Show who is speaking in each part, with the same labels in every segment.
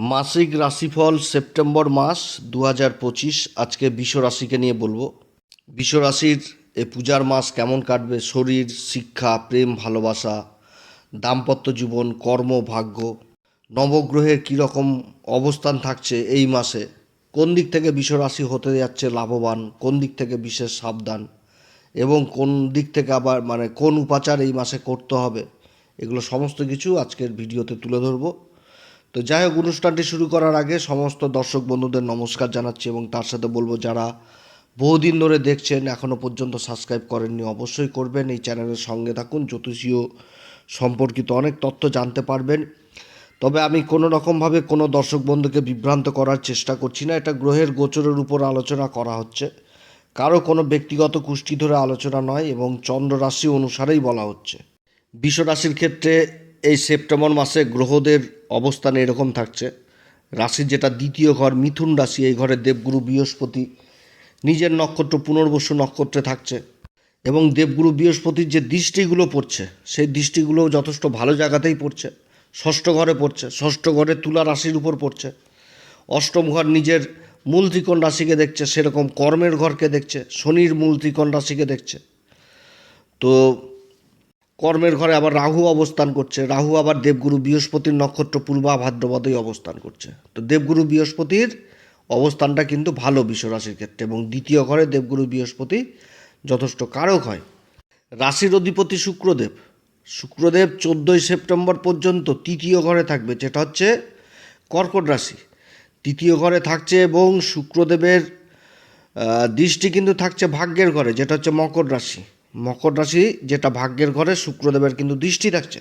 Speaker 1: মাসিক রাশিফল সেপ্টেম্বর মাস দু হাজার পঁচিশ। আজকে রাশিকে নিয়ে বলব। রাশির এই পূজার মাস কেমন কাটবে? শরীর, শিক্ষা, প্রেম, ভালোবাসা, দাম্পত্য জীবন, কর্ম, ভাগ্য, নবগ্রহের কীরকম অবস্থান থাকছে এই মাসে? কোন দিক থেকে রাশি হতে যাচ্ছে লাভবান? কোন দিক থেকে বিশেষ সাবধান? এবং কোন দিক থেকে আবার মানে কোন উপাচার এই মাসে করতে হবে? এগুলো সমস্ত কিছু আজকের ভিডিওতে তুলে ধরবো। তো যাই হোক, অনুষ্ঠানটি শুরু করার আগে সমস্ত দর্শক বন্ধুদের নমস্কার জানাচ্ছি এবং তার সাথে বলব, যারা বহুদিন ধরে দেখছেন এখনও পর্যন্ত সাবস্ক্রাইব করেননি, অবশ্যই করবেন। এই চ্যানেলের সঙ্গে থাকুন, জ্যোতিষীয় সম্পর্কিত অনেক তথ্য জানতে পারবেন। তবে আমি কোনো রকমভাবে কোনো দর্শক বন্ধুকে বিভ্রান্ত করার চেষ্টা করছি না। এটা গ্রহের গোচরের উপর আলোচনা করা হচ্ছে। কারও কোনো ব্যক্তিগত কুষ্টি ধরে আলোচনা নয় এবং চন্দ্র রাশি অনুসারেই বলা হচ্ছে। বিশ্ব রাশির ক্ষেত্রে এই সেপ্টেম্বর মাসে গ্রহদের অবস্থান এরকম থাকছে। রাশির যেটা দ্বিতীয় ঘর, মিথুন রাশি, এই ঘরে দেবগুরু বৃহস্পতি নিজের নক্ষত্র পুনর্বসু নক্ষত্রে থাকছে এবং দেবগুরু বৃহস্পতির যে দৃষ্টিগুলো পড়ছে, সেই দৃষ্টিগুলো যথেষ্ট ভালো জায়গাতেই পড়ছে। ষষ্ঠ ঘরে পড়ছে, ষষ্ঠ ঘরে তুলা রাশির উপর পড়ছে। অষ্টম ঘর নিজের মূল ত্রিকোণ রাশিকে দেখছে, সেরকম কর্মের ঘরকে দেখছে, শনির মূল ত্রিকোণ রাশিকে দেখছে। তো কর্মের ঘরে আবার রাহু অবস্থান করছে। রাহু আবার দেবগুরু বৃহস্পতির নক্ষত্র পূর্বা ভাদ্রপদেই অবস্থান করছে। তো দেবগুরু বৃহস্পতির অবস্থানটা কিন্তু ভালো বিশ্বরাশির ক্ষেত্রে এবং দ্বিতীয় ঘরে দেবগুরু বৃহস্পতি যথেষ্ট কারক হয়। রাশির অধিপতি শুক্রদেব। শুক্রদেব চোদ্দোই সেপ্টেম্বর পর্যন্ত তৃতীয় ঘরে থাকবে, যেটা হচ্ছে কর্কট রাশি। তৃতীয় ঘরে থাকছে এবং শুক্রদেবের দৃষ্টি কিন্তু থাকছে ভাগ্যের ঘরে, যেটা হচ্ছে মকর রাশি। মকর রাশি যেটা ভাগ্যের ঘরে শুক্রদেবের কিন্তু দৃষ্টি থাকছে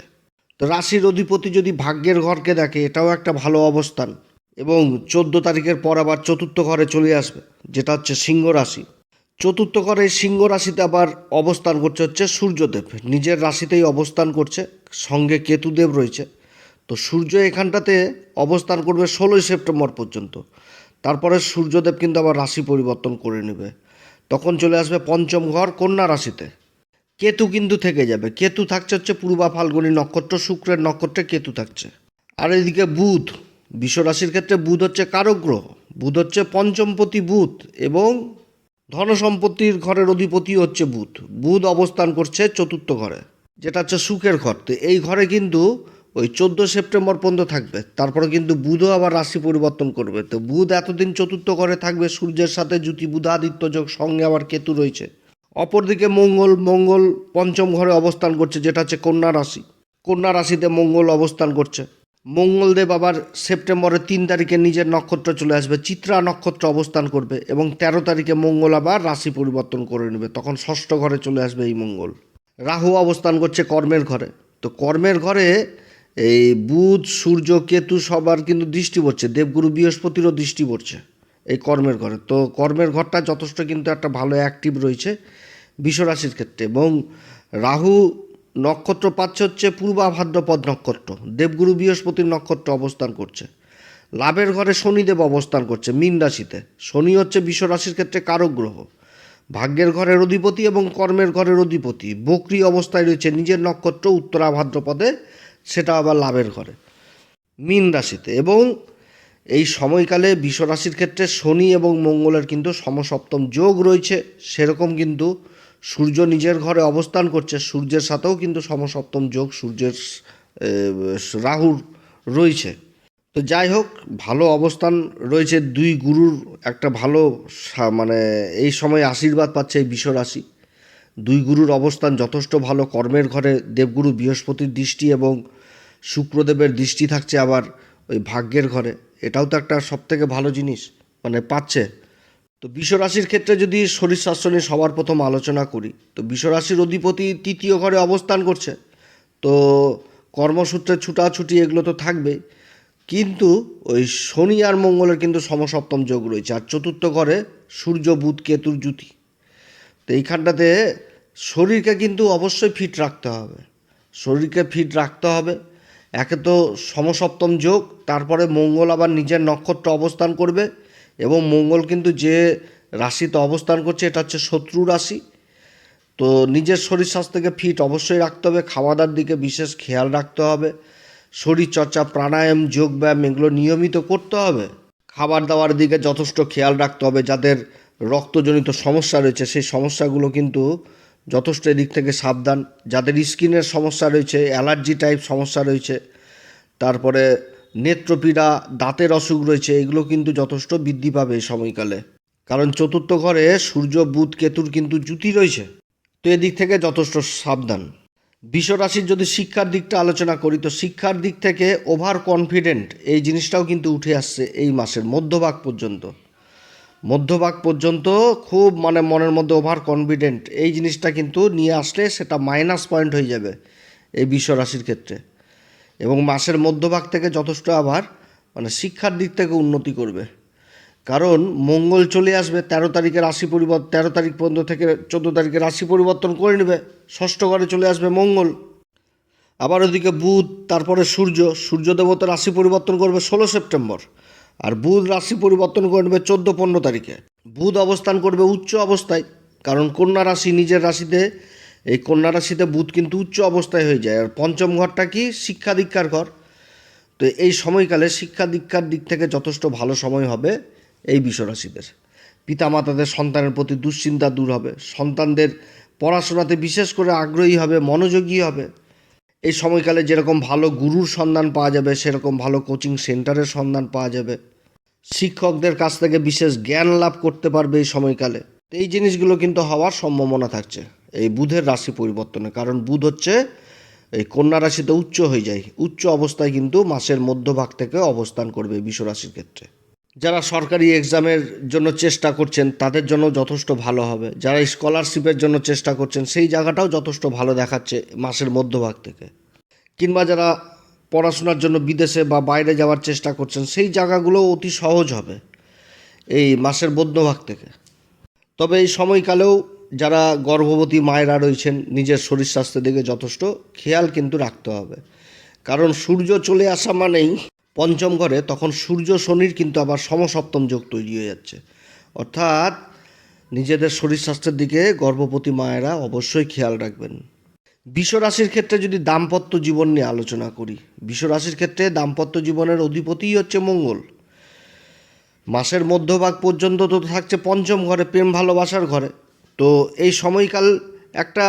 Speaker 1: তো রাশির অধিপতি যদি ভাগ্যের ঘরকে দেখে, এটাও একটা ভালো অবস্থান। এবং চোদ্দ তারিখের পর আবার চতুর্থ ঘরে চলে আসবে, যেটা হচ্ছে সিংহ রাশি। চতুর্থ ঘরে সিংহ রাশিতে আবার অবস্থান করছে হচ্ছে সূর্যদেব। নিজের রাশিতেই অবস্থান করছে, সঙ্গে কেতুদেব রয়েছে। তো সূর্য এখানটাতে অবস্থান করবে ষোলোই সেপ্টেম্বর পর্যন্ত। তারপরে সূর্যদেব কিন্তু আবার রাশি পরিবর্তন করে নেবে। তখন চলে আসবে পঞ্চম ঘর কন্যা রাশিতে। কেতু কিন্তু থেকে যাবে। কেতু থাকছে হচ্ছে পূর্বা ফাল্গুনী নক্ষত্র, শুক্রের নক্ষত্রে কেতু থাকছে। আর এদিকে বুধ, বিশ্বরাশির ক্ষেত্রে বুধ হচ্ছে কারক গ্রহ। বুধ হচ্ছে পঞ্চমপতি বুধ এবং ধন সম্পত্তির ঘরের অধিপতি হচ্ছে বুধ। বুধ অবস্থান করছে চতুর্থ ঘরে, যেটা হচ্ছে সুখের ঘর। তো এই ঘরে কিন্তু ওই চোদ্দ সেপ্টেম্বর পর্যন্ত থাকবে। তারপরে কিন্তু বুধও আবার রাশি পরিবর্তন করবে। তো বুধ এতদিন চতুর্থ ঘরে থাকবে, সূর্যের সাথে জ্যোতি, বুধাদিত্য যোগ সঙ্গে আবার কেতু রয়েছে। অপরদিকে মঙ্গল মঙ্গল পঞ্চম ঘরে অবস্থান করছে, যেটা হচ্ছে কন্যা রাশি। কন্যা রাশিতে মঙ্গল অবস্থান করছে। মঙ্গলদেব আবার সেপ্টেম্বরের তিন তারিখে নিজের নক্ষত্র চলে আসবে, চিত্রা নক্ষত্র অবস্থান করবে এবং তেরো তারিখে মঙ্গল আবার রাশি পরিবর্তন করে নেবে। তখন ষষ্ঠ ঘরে চলে আসবে এই মঙ্গল। রাহু অবস্থান করছে কর্মের ঘরে। তো কর্মের ঘরে এই বুধ, সূর্য, কেতু সবার কিন্তু দৃষ্টি পড়ছে। দেবগুরু বৃহস্পতিরও দৃষ্টি পড়ছে এই কর্মের ঘরে। তো কর্মের ঘরটা যথেষ্ট কিন্তু একটা ভালো অ্যাক্টিভ রয়েছে। বিশ্বরাশির ক্ষেত্রে এবং রাহু নক্ষত্র পাচ্ছে হচ্ছে পূর্বা ভাদ্রপদ নক্ষত্র, দেবগুরু বৃহস্পতির নক্ষত্র অবস্থান করছে। লাভের ঘরে শনিদেব অবস্থান করছে মীন রাশিতে। শনি হচ্ছে বিশ্বরাশির ক্ষেত্রে কারক গ্রহ। ভাগ্যের ঘরের অধিপতি এবং কর্মের ঘরের অধিপতি বকরি অবস্থায় রয়েছে নিজের নক্ষত্র উত্তরা ভাদ্রপদে সেটা আবার লাভের ঘরে। মীন রাশিতে এবং এই সময়কালে বিশ্বরাশির ক্ষেত্রে শনি এবং মঙ্গলের কিন্তু সমসপ্তম যোগ রয়েছে, সেরকম কিন্তু সূর্য নিজের ঘরে অবস্থান করছে, সূর্যের সাথেও কিন্তু সমসপ্তম যোগ সূর্যের রাহুর রয়েছে। তো যাই হোক, ভালো অবস্থান রয়েছে, দুই গুরুর একটা ভালো মানে এই সময় আশীর্বাদ পাচ্ছে এই বিশ্বরাশি। দুই গুরুর অবস্থান যথেষ্ট ভালো, কর্মের ঘরে দেবগুরু বৃহস্পতির দৃষ্টি এবং শুক্রদেবের দৃষ্টি থাকছে আবার ওই ভাগ্যের ঘরে। এটাও তো একটা সবথেকে ভালো জিনিস মানে পাচ্ছে। তো বিশ্বরাশির ক্ষেত্রে যদি শরীর স্বাস্থ্য নিয়ে সবার প্রথম আলোচনা করি, তো বিশ্বরাশির অধিপতি তৃতীয় ঘরে অবস্থান করছে। তো কর্মসূত্রে ছুটাছুটি এগুলো তো থাকবেই কিন্তু ওই শনি আর মঙ্গলের কিন্তু সমসপ্তম যোগ রয়েছে, আর চতুর্থ ঘরে সূর্য, বুধ, কেতুর জুতি তো এইখানটাতে শরীরকে কিন্তু অবশ্যই ফিট রাখতে হবে। শরীরকে ফিট রাখতে হবে। একে তো সমসপ্তম যোগ, তারপরে মঙ্গল আবার নিজের নক্ষত্র অবস্থান করবে। এবং মঙ্গল কিন্তু যে রাশিতে অবস্থান করছে, এটা হচ্ছে শত্রু রাশি। তো নিজের শরীর স্বাস্থ্যকে ফিট অবশ্যই রাখতে হবে খাওয়া দাওয়ার দিকে বিশেষ খেয়াল রাখতে হবে। শরীরচর্চা, প্রাণায়াম, যোগব্যায়াম এগুলো নিয়মিত করতে হবে। খাবার দাবার দিকে যথেষ্ট খেয়াল রাখতে হবে, যাদের রক্তজনিত সমস্যা রয়েছে, সেই সমস্যাগুলো কিন্তু যথেষ্ট এদিক থেকে সাবধান। যাদের স্কিনের সমস্যা রয়েছে, অ্যালার্জি টাইপ সমস্যা রয়েছে, তারপরে নেত্রপীড়া, দাঁতের অসুখ রয়েছে, এগুলো কিন্তু যথেষ্ট বৃদ্ধি পাবে সময়কালে। কারণ চতুর্থ ঘরে সূর্য, বুধ, কেতুর কিন্তু জুতি রয়েছে। তো এদিক থেকে যথেষ্ট সাবধান। বিশ্বরাশির যদি শিক্ষার দিকটা আলোচনা করি, তো শিক্ষার দিক থেকে ওভার কনফিডেন্ট এই জিনিসটাও কিন্তু উঠে আসছে এই মাসের মধ্যভাগ পর্যন্ত। মধ্যভাগ পর্যন্ত খুব মানে মনের মধ্যে ওভার কনফিডেন্ট এই জিনিসটা কিন্তু নিয়ে আসলে সেটা মাইনাস পয়েন্ট হয়ে যাবে এই বিশ্বরাশির ক্ষেত্রে। এবং মাসের মধ্যভাগ থেকে যথেষ্ট আবার মানে শিক্ষার দিক থেকে উন্নতি করবে। কারণ মঙ্গল চলে আসবে, তেরো তারিখে রাশি পরিবর্তন তেরো তারিখ পর্যন্ত থেকে চোদ্দ তারিখে রাশি পরিবর্তন করে নেবে। ষষ্ঠ ঘরে চলে আসবে মঙ্গল। আবার ওদিকে বুধ, তারপরে সূর্য। সূর্য দেবতা রাশি পরিবর্তন করবে ষোলো সেপ্টেম্বর। আর বুধ রাশি পরিবর্তন করে নেবে চোদ্দ পনেরো তারিখে। বুধ অবস্থান করবে উচ্চ অবস্থায়। কারণ কন্যা রাশি নিজের রাশিতে এই কন্যা রাশিতে বুধ কিন্তু উচ্চ অবস্থায় হয়ে যায়। আর পঞ্চম ঘরটা কি? শিক্ষা দীক্ষার ঘর। তো এই সময়কালে শিক্ষা দীক্ষার দিক থেকে যথেষ্ট ভালো সময় হবে এই বিশ্বরাশিদের। পিতামাতাদের সন্তানের প্রতি দুশ্চিন্তা দূর হবে। সন্তানদের পড়াশোনাতে বিশেষ করে আগ্রহী হবে, মনোযোগী হবে। এই সময়কালে যেরকম ভালো গুরুর সন্ধান পাওয়া যাবে, সেরকম ভালো কোচিং সেন্টারের সন্ধান পাওয়া যাবে। শিক্ষকদের কাছ থেকে বিশেষ জ্ঞান লাভ করতে পারবে এই সময়কালে। এই জিনিসগুলো কিন্তু হওয়ার সম্ভাবনা থাকছে। এই বুধের রাশি পরিবর্তনে কারণ বুধ হচ্ছে এই কন্যা রাশিতে উচ্চ হয়ে যায়। উচ্চ অবস্থায় কিন্তু মাসের মধ্যভাগ থেকে অবস্থান করবে রাশির ক্ষেত্রে। যারা সরকারি এক্সামের জন্য চেষ্টা করছেন, তাদের জন্য যথেষ্ট ভালো হবে। যারা স্কলারশিপের জন্য চেষ্টা করছেন, সেই জায়গাটাও যথেষ্ট ভালো দেখাচ্ছে মাসের মধ্যভাগ থেকে। কিংবা যারা পড়াশোনার জন্য বিদেশে বা বাইরে যাওয়ার চেষ্টা করছেন, সেই জায়গাগুলো অতি সহজ হবে এই মাসের মধ্যভাগ থেকে। তবে এই সময়কালেও যারা গর্ভবতী মায়েরা রয়েছেন, নিজের শরীর স্বাস্থ্যের দিকে যথেষ্ট খেয়াল কিন্তু রাখতে হবে। কারণ সূর্য চলে আসা মানেই পঞ্চম ঘরে তখন সূর্য শনির কিন্তু আবার সমসপ্তম যোগ তৈরি হয়ে যাচ্ছে। অর্থাৎ নিজেদের শরীর স্বাস্থ্যের দিকে গর্ভবতী মায়েরা অবশ্যই খেয়াল রাখবেন। বিশ্বরাশির ক্ষেত্রে যদি দাম্পত্য জীবন নিয়ে আলোচনা করি বিশ্বরাশির ক্ষেত্রে দাম্পত্য জীবনের অধিপতিই হচ্ছে মঙ্গল। মাসের মধ্যভাগ পর্যন্ত তো থাকছে পঞ্চম ঘরে, প্রেম ভালোবাসার ঘরে। তো এই সময়কাল একটা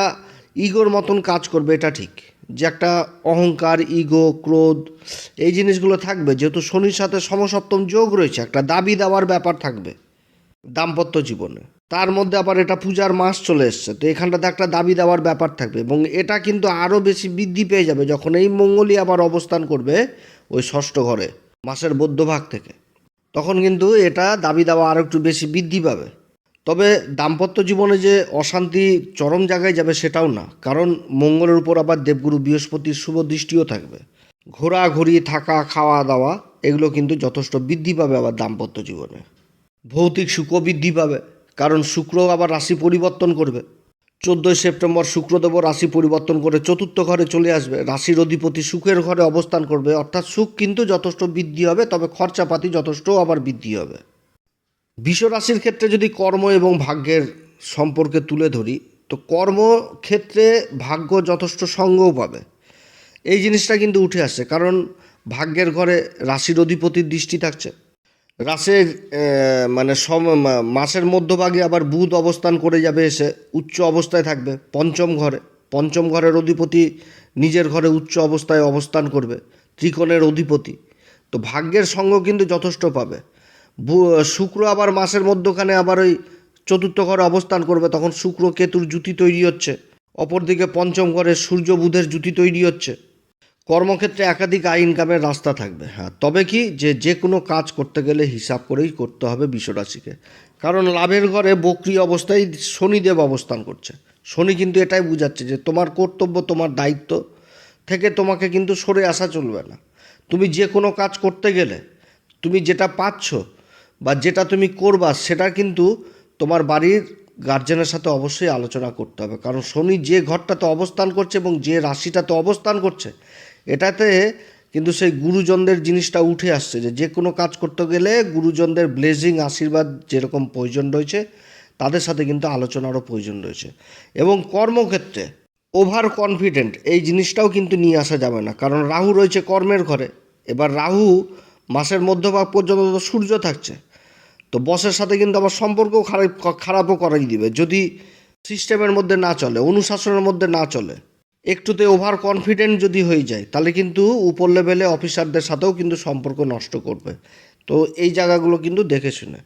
Speaker 1: ইগোর মতন কাজ করবে, এটা ঠিক। যে একটা অহংকার, ইগো, ক্রোধ, এই জিনিসগুলো থাকবে। যেহেতু শনির সাথে সমসপ্তম যোগ রয়েছে, একটা দাবি দেওয়ার ব্যাপার থাকবে দাম্পত্য জীবনে। তার মধ্যে আবার এটা পূজার মাস চলে এসছে, তো এখানটাতে একটা দাবি দেওয়ার ব্যাপার থাকবে এবং এটা কিন্তু আরও বেশি বৃদ্ধি পেয়ে যাবে যখন এই মঙ্গলই আবার অবস্থান করবে ওই ষষ্ঠ ঘরে, মাসের মধ্যভাগ থেকে। তখন কিন্তু এটা দাবি দেওয়া আরও একটু বেশি বৃদ্ধি পাবে। তবে দাম্পত্য জীবনে যে অশান্তি চরম জায়গায় যাবে সেটাও না, কারণ মঙ্গলের উপর আবার দেবগুরু বৃহস্পতির শুভ দৃষ্টিও থাকবে। ঘোরাঘুরি, থাকা, খাওয়া, দাওয়া, এগুলো কিন্তু যথেষ্ট বৃদ্ধি পাবে আবার দাম্পত্য জীবনে। ভৌতিক সুখও বৃদ্ধি পাবে, কারণ শুক্র আবার রাশি পরিবর্তন করবে। চোদ্দোই সেপ্টেম্বর শুক্রদেব রাশি পরিবর্তন করে চতুর্থ ঘরে চলে আসবে, রাশির অধিপতি সুখের ঘরে অবস্থান করবে, অর্থাৎ সুখ কিন্তু যথেষ্ট বৃদ্ধি হবে, তবে খরচাপাতি যথেষ্ট আবার বৃদ্ধি হবে। রাশির ক্ষেত্রে যদি কর্ম এবং ভাগ্যের সম্পর্কে তুলে ধরি, তো কর্মক্ষেত্রে ভাগ্য যথেষ্ট সঙ্গও পাবে। এই জিনিসটা কিন্তু উঠে আসছে, কারণ ভাগ্যের ঘরে রাশির অধিপতির দৃষ্টি থাকছে। রাশের মানে সম মাসের মধ্যভাগে আবার বুধ অবস্থান করে যাবে এসে, উচ্চ অবস্থায় থাকবে পঞ্চম ঘরে। পঞ্চম ঘরের অধিপতি নিজের ঘরে উচ্চ অবস্থায় অবস্থান করবে, ত্রিকোণের অধিপতি। তো ভাগ্যের সঙ্গ কিন্তু যথেষ্ট পাবে। শুক্র আবার মাসের মধ্যখানে আবার ওই চতুর্থ ঘরে অবস্থান করবে, তখন শুক্র কেতুর জুতি তৈরি হচ্ছে। অপরদিকে পঞ্চম ঘরে সূর্য বুধের জুতি তৈরি হচ্ছে। কর্মক্ষেত্রে একাধিক আয় ইনকামের রাস্তা থাকবে। হ্যাঁ তবে কি যে যে কোনো কাজ করতে গেলে হিসাব করেই করতে হবে বিশ্বরাশিকে। কারণ লাভের ঘরে বক্রি অবস্থায় শনিদেব অবস্থান করছে। শনি কিন্তু এটাই বুঝাচ্ছে যে, তোমার কর্তব্য, তোমার দায়িত্ব থেকে তোমাকে কিন্তু সরে আসা চলবে না। তুমি যে কোনো কাজ করতে গেলে, তুমি যেটা পাচ্ছ বা যেটা তুমি করবা, সেটা কিন্তু তোমার বাড়ির গার্জেনের সাথে অবশ্যই আলোচনা করতে হবে। কারণ শনি যে ঘরটাতে অবস্থান করছে এবং যে রাশিটাতে অবস্থান করছে, এটাতে কিন্তু সেই গুরুজনদের জিনিসটা উঠে আসছে যে যে কোনো কাজ করতে গেলে গুরুজনদের ব্লেজিং আশীর্বাদ যেরকম প্রয়োজন রয়েছে, তাদের সাথে কিন্তু আলোচনারও প্রয়োজন রয়েছে। এবং কর্মক্ষেত্রে ওভার কনফিডেন্ট এই জিনিসটাও কিন্তু নিয়ে আসা যাবে না। কারণ রাহু রয়েছে কর্মের ঘরে। এবার রাহু মাসের মধ্যভাগ পর্যন্ত সূর্য থাকছে। তো বসের সাথে কিন্তু আবার সম্পর্কও খারাপ, খারাপও করাই দিবে। যদি সিস্টেমের মধ্যে না চলে, অনুশাসনের মধ্যে না চলে, একটুতে ওভার কনফিডেন্ট যদি হয়ে যায়, তাহলে কিন্তু উপর লেভেলে অফিসারদের সাথেও কিন্তু সম্পর্ক নষ্ট করবে। তো এই জায়গাগুলো কিন্তু দেখে শুনে।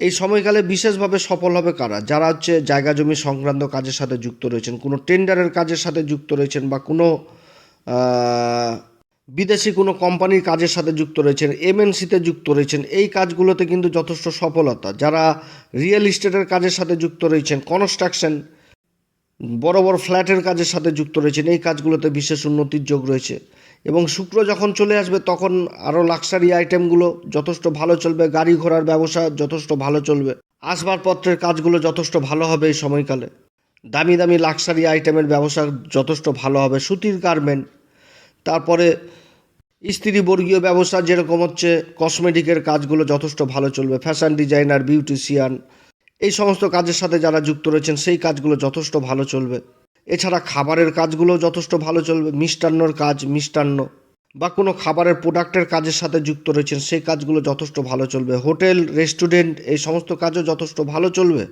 Speaker 1: এই সময়কালে বিশেষভাবে সফল হবে কারা? যারা হচ্ছে জায়গা জমি সংক্রান্ত কাজের সাথে যুক্ত রয়েছেন, কোনো টেন্ডারের কাজের সাথে যুক্ত রয়েছেন বা কোনো বিদেশি কোনো কোম্পানির কাজের সাথে যুক্ত রয়েছেন এমএনসিতে যুক্ত রয়েছেন, এই কাজগুলোতে কিন্তু যথেষ্ট সফলতা। যারা রিয়েল ইস্টেটের কাজের সাথে যুক্ত রয়েছেন, কনস্ট্রাকশন, বড় বড় ফ্ল্যাটের কাজের সাথে যুক্ত রয়েছেন, এই কাজগুলোতে বিশেষ উন্নতির যোগ রয়েছে। এবং শুক্র যখন চলে আসবে, তখন আরও লাক্সারি আইটেমগুলো যথেষ্ট ভালো চলবে, গাড়ি ঘোড়ার ব্যবসা যথেষ্ট ভালো চলবে, আসবাবপত্রের কাজগুলো যথেষ্ট ভালো হবে এই সময়কালে। দামি দামি লাক্সারি আইটেমের ব্যবসা যথেষ্ট ভালো হবে, সুতির গার্মেন্ট, তারপরে স্ত্রী বর্গীয় ব্যবসা যেরকম হচ্ছে কসমেটিকের কাজগুলো যথেষ্ট ভালো চলবে ফ্যাশন ডিজাইনার বিউটিশিয়ান এই সমস্ত কাজের সাথে যারা যুক্ত রয়েছেন, সেই কাজগুলো যথেষ্ট ভালো চলবে। এছাড়া খাবারের কাজগুলো যথেষ্ট ভালো চলবে, মিষ্টান্নর কাজ, মিষ্টান্ন, বা কোনো খাবারের প্রোডাক্টের কাজের সাথে যুক্ত রয়েছেন, সেই কাজগুলো যথেষ্ট ভালো চলবে। হোটেল রেস্টুরেন্ট এই সমস্ত কাজও যথেষ্ট ভালো চলবে?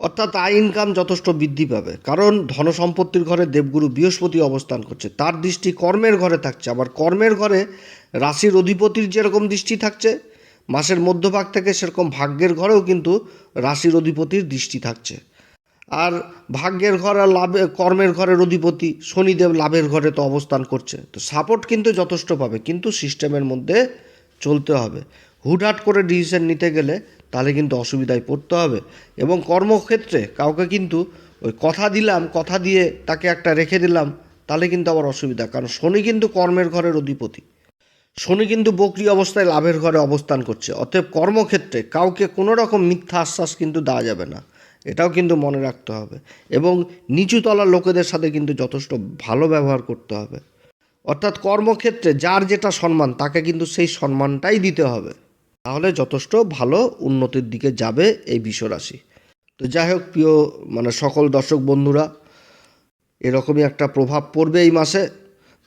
Speaker 1: অর্থাৎ আয় ইনকাম যথেষ্ট বৃদ্ধি পাবে। কারণ ধনসম্পত্তির ঘরে দেবগুরু বৃহস্পতি অবস্থান করছে। তার দৃষ্টি কর্মের ঘরে থাকছে। আবার কর্মের ঘরে রাশির অধিপতির যেরকম দৃষ্টি থাকছে, মাসের মধ্যভাগ থেকে সেরকম ভাগ্যের ঘরেও কিন্তু রাশির অধিপতির দৃষ্টি থাকছে। আর ভাগ্যের ঘর আর লাভে, কর্মের ঘরের অধিপতি শনিদেব লাভের ঘরে তো অবস্থান করছে। তো সাপোর্ট কিন্তু যথেষ্ট পাবে। কিন্তু সিস্টেমের মধ্যে চলতে হবে। হুটহাট করে ডিসিশন নিতে গেলে তাহলে কিন্তু অসুবিধায় পড়তে হবে। এবং কর্মক্ষেত্রে কাউকে কিন্তু ওই কথা দিলাম, কথা দিয়ে তাকে একটা রেখে দিলাম, তাহলে কিন্তু আবার অসুবিধা। কারণ শনি কিন্তু কর্মের ঘরের অধিপতি। শনি কিন্তু বকরি অবস্থায় লাভের ঘরে অবস্থান করছে। অতএব কর্মক্ষেত্রে কাউকে কোনো রকম মিথ্যা আশ্বাস কিন্তু দেওয়া যাবে না। এটাও কিন্তু মনে রাখতে হবে। এবং নিচুতলার লোকেদের সাথে কিন্তু যথেষ্ট ভালো ব্যবহার করতে হবে। অর্থাৎ কর্মক্ষেত্রে যার যেটা সম্মান, তাকে কিন্তু সেই সম্মানটাই দিতে হবে। তাহলে যথেষ্ট ভালো উন্নতির দিকে যাবে এই বিশ্বরাশি। তো যাই হোক, প্রিয় মানে সকল দর্শক বন্ধুরা, এরকমই একটা প্রভাব পড়বে এই মাসে।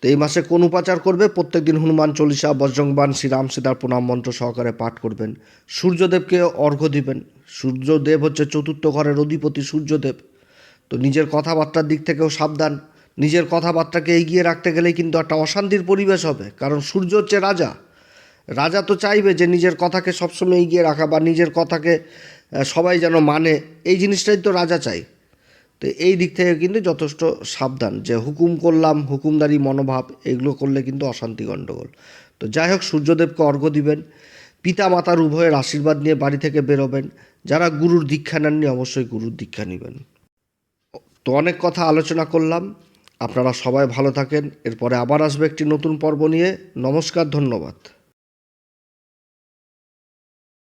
Speaker 1: তো এই মাসে কোন উপাচার করবে? প্রত্যেকদিন হনুমান চল্লিশা বজ্রংবান শ্রীরাম সীতার প্রণাম মন্ত্র সহকারে পাঠ করবেন। সূর্যদেবকে অর্ঘ্য দিবেন। সূর্যদেব হচ্ছে চতুর্থ ঘরের অধিপতি সূর্যদেব। তো নিজের কথাবার্তার দিক থেকেও সাবধান। নিজের কথাবার্তাকে এগিয়ে রাখতে গেলেই কিন্তু একটা অশান্তির পরিবেশ হবে। কারণ সূর্য হচ্ছে রাজা। রাজা তো চাইবে যে নিজের কথাকে সবসময় এগিয়ে রাখা বা নিজের কথাকে সবাই যেন মানে। এই জিনিসটাই তো রাজা চাই তো এই দিক থেকে কিন্তু যথেষ্ট সাবধান যে হুকুম করলাম, হুকুমদারি, মনোভাব, এগুলো করলে কিন্তু অশান্তি গণ্ডগোল তো যাই হোক, সূর্যদেবকে অর্ঘ্য দিবেন। পিতা মাতার উভয়ের আশীর্বাদ নিয়ে বাড়ি থেকে বেরোবেন। যারা গুরুর দীক্ষা নেননি, অবশ্যই গুরুর দীক্ষা নেবেন। তো অনেক কথা আলোচনা করলাম। আপনারা সবাই ভালো থাকেন। এরপরে আবার আসবে একটি নতুন পর্ব নিয়ে। নমস্কার, ধন্যবাদ।